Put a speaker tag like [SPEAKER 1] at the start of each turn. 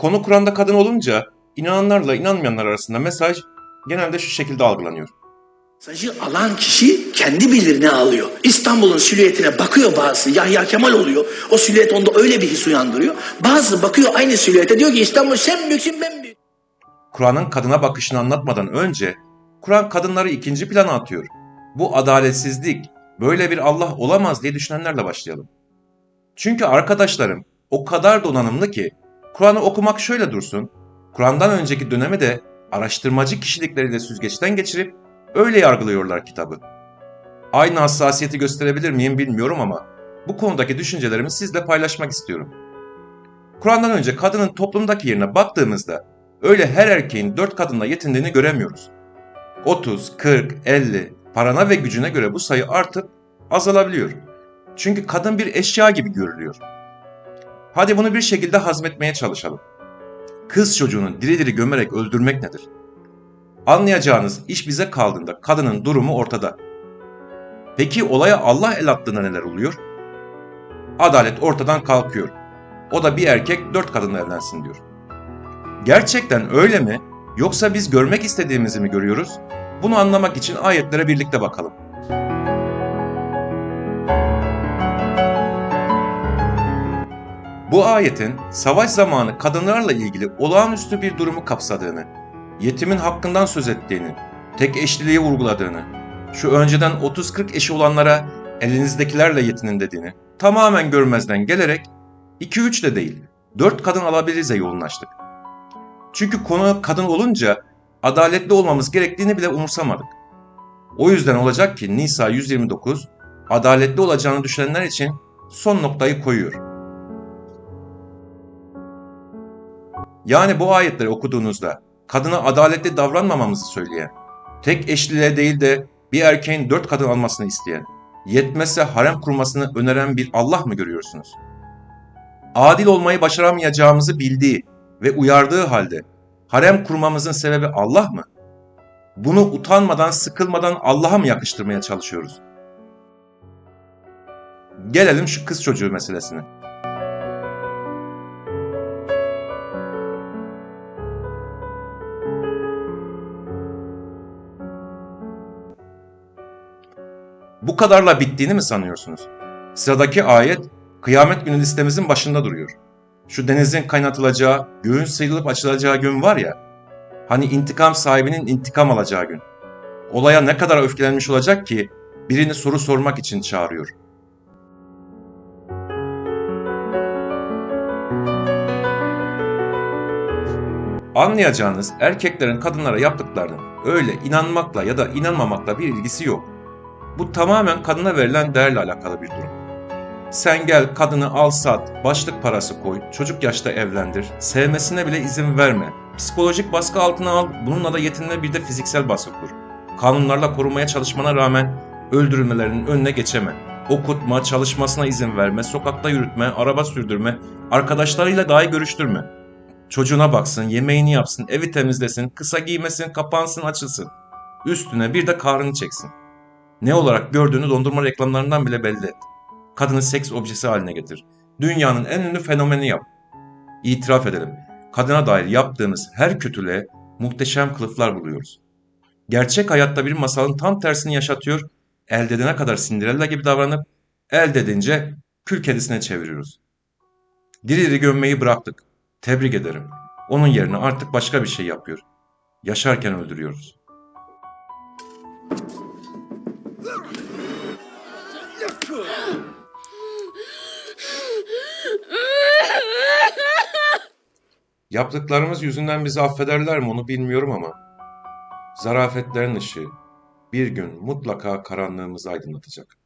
[SPEAKER 1] Konu Kur'an'da kadın olunca inananlarla inanmayanlar arasında mesaj genelde şu şekilde algılanıyor.
[SPEAKER 2] Mesajı alan kişi kendi bilir ne alıyor. İstanbul'un silüetine bakıyor bazı. Yahya Kemal oluyor. O silüet onda öyle bir his uyandırıyor. Bazı bakıyor aynı silüete diyor ki İstanbul sen büyüksün ben büyük.
[SPEAKER 1] Kur'an'ın kadına bakışını anlatmadan önce Kur'an kadınları ikinci plana atıyor. Bu adaletsizlik, böyle bir Allah olamaz diye düşünenlerle başlayalım. Çünkü arkadaşlarım o kadar donanımlı ki Kur'an'ı okumak şöyle dursun, Kur'an'dan önceki dönemi de araştırmacı kişilikleriyle süzgeçten geçirip öyle yargılıyorlar kitabı. Aynı hassasiyeti gösterebilir miyim bilmiyorum ama bu konudaki düşüncelerimi sizle paylaşmak istiyorum. Kur'an'dan önce kadının toplumdaki yerine baktığımızda öyle her erkeğin dört kadınla yetindiğini göremiyoruz. 30, 40, 50 parana ve gücüne göre bu sayı artıp azalabiliyor. Çünkü kadın bir eşya gibi görülüyor. Hadi bunu bir şekilde hazmetmeye çalışalım. Kız çocuğunu diri diri gömerek öldürmek nedir? Anlayacağınız iş bize kaldığında kadının durumu ortada. Peki olaya Allah el attığında neler oluyor? Adalet ortadan kalkıyor. O da bir erkek dört kadınla evlensin diyor. Gerçekten öyle mi? Yoksa biz görmek istediğimizi mi görüyoruz? Bunu anlamak için ayetlere birlikte bakalım. Bu ayetin savaş zamanı kadınlarla ilgili olağanüstü bir durumu kapsadığını, yetimin hakkından söz ettiğini, tek eşliliği vurguladığını, şu önceden 30-40 eşi olanlara elinizdekilerle yetinin dediğini tamamen görmezden gelerek 2-3 de değil 4 kadın alabilirize yoğunlaştık. Çünkü konu kadın olunca adaletli olmamız gerektiğini bile umursamadık. O yüzden olacak ki Nisa 129 adaletli olacağını düşünenler için son noktayı koyuyor. Yani bu ayetleri okuduğunuzda kadına adaletli davranmamamızı söyleyen, tek eşliliğe değil de bir erkeğin dört kadın almasını isteyen, yetmezse harem kurmasını öneren bir Allah mı görüyorsunuz? Adil olmayı başaramayacağımızı bildiği ve uyardığı halde harem kurmamızın sebebi Allah mı? Bunu utanmadan, sıkılmadan Allah'a mı yakıştırmaya çalışıyoruz? Gelelim şu kız çocuğu meselesine. Bu kadarla bittiğini mi sanıyorsunuz? Sıradaki ayet kıyamet günü listemizin başında duruyor. Şu denizin kaynatılacağı, göğün sıyrılıp açılacağı gün var ya, hani intikam sahibinin intikam alacağı gün. Olaya ne kadar öfkelenmiş olacak ki birini soru sormak için çağırıyor. Anlayacağınız erkeklerin kadınlara yaptıklarının öyle inanmakla ya da inanmamakla bir ilgisi yok. Bu tamamen kadına verilen değerle alakalı bir durum. Sen gel kadını al sat, başlık parası koy, çocuk yaşta evlendir, sevmesine bile izin verme. Psikolojik baskı altına al, bununla da yetinme bir de fiziksel baskı kur. Kanunlarla korumaya çalışmana rağmen öldürülmelerinin önüne geçeme. Okutma, çalışmasına izin verme, sokakta yürütme, araba sürdürme, arkadaşlarıyla dahi görüştürme. Çocuğuna baksın, yemeğini yapsın, evi temizlesin, kısa giymesin, kapansın, açılsın. Üstüne bir de kahrını çeksin. Ne olarak gördüğünü dondurma reklamlarından bile belli et. Kadını seks objesi haline getir. Dünyanın en ünlü fenomeni yap. İtiraf edelim. Kadına dair yaptığımız her kötülüğe muhteşem kılıflar buluyoruz. Gerçek hayatta bir masalın tam tersini yaşatıyor, elde edene kadar Cinderella gibi davranıp, elde edince kül kedisine çeviriyoruz. Diri diri gömmeyi bıraktık. Tebrik ederim. Onun yerine artık başka bir şey yapıyor. Yaşarken öldürüyoruz. Yaptıklarımız yüzünden bizi affederler mi onu bilmiyorum ama zarafetlerin ışığı bir gün mutlaka karanlığımızı aydınlatacak.